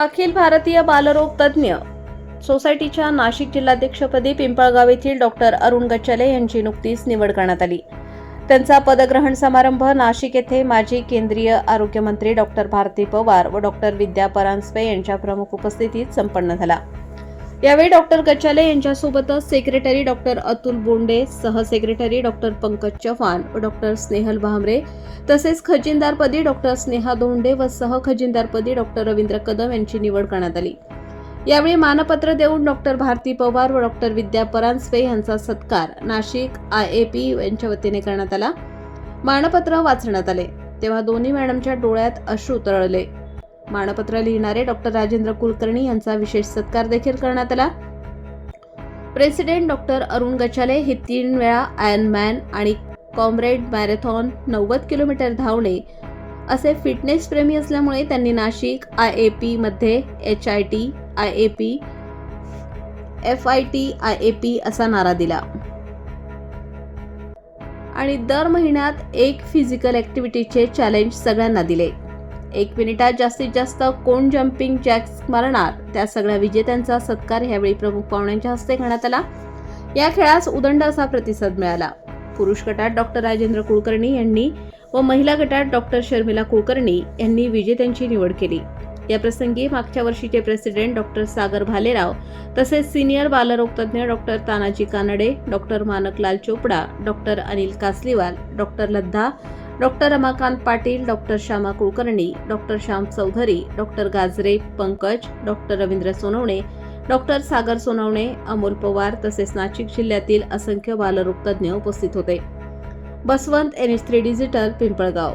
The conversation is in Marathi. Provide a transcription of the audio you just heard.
अखिल भारतीय बालरोग तज्ज्ञ. सोसायटीच्या नाशिक जिल्हाध्यक्षपदी पिंपळगाव येथील डॉक्टर अरुण गच्चले यांची नुकतीच निवड करण्यात आली. त्यांचा पदग्रहण समारंभ नाशिक येथे माजी केंद्रीय आरोग्यमंत्री डॉक्टर भारती पवार व डॉक्टर विद्या परांजपे यांच्या प्रमुख उपस्थितीत संपन्न झाला. यावेळी डॉक्टर गच्चाले यांच्यासोबतच सेक्रेटरी डॉक्टर अतुल बोंडे सहसेक्रेटरी डॉक्टर पंकज चव्हाण व डॉक्टर स्नेहल भामरे तसेच खजिनदारपदी डॉक्टर स्नेहा दोंडे व सह खजिनदारपदी डॉक्टर रवींद्र कदम यांची निवड करण्यात आली. यावेळी मानपत्र देऊन डॉक्टर भारती पवार व डॉक्टर विद्या परांजपे यांचा सत्कार नाशिक आय ए पी यांच्या वतीने करण्यात आला. मानपत्र वाचण्यात आले. तेव्हा दोन्ही मॅडमच्या डोळ्यात अश्रू तरळले. मानपत्र लिहिणारे डॉक्टर राजेंद्र कुलकर्णी यांचा विशेष सत्कार देखील करण्यात आला. प्रेसिडेंट डॉक्टर अरुण गचाले हे तीन वेळा आयर्नमॅन आणि कॉम्रेड मॅरेथॉन नव्वद किलोमीटर धावणे असे फिटनेस प्रेमी असल्यामुळे त्यांनी नाशिक आय ए पी मध्ये H I T I A P F I T I A P असा नारा दिला. आणि दर महिन्यात एक फिजिकल ॲक्टिव्हिटीचे चॅलेंज सगळ्यांना दिले. एक मिनिटात जास्तीत जास्त कोण जम्पिंग जॅक्स मारणार? त्या सगळ्या विजेत्यांचा सत्कार यावेळी प्रमुख पाहुण्यांच्या हस्ते करण्यात आला. या खेळास उदंड असा प्रतिसाद मिळाला. पुरुष गटात डॉक्टर राजेंद्र कुलकर्णी यांनी व महिला गटात डॉक्टर शर्मिला कुलकर्णी यांनी विजेत्यांची निवड केली. या प्रसंगी मागच्या वर्षीचे प्रेसिडेंट डॉक्टर सागर भालेराव तसेच senior बालरोगतज्ञ doctor Tanaji Kanade doctor Mankalal Chopda doctor Anil Kasliwal doctor Ladda doctor Ramakant Patil doctor Shyama Kulkarni doctor Shyam Chaudhari doctor Gajre Pankaj doctor Ravindra Sonawane doctor Sagar Sonawane Amol Pawar तसेच नाशिक जिल्ह्यातील असंख्य बालरोगतज्ञ उपस्थित होते. Baswant N S three digital Pimpalgaon.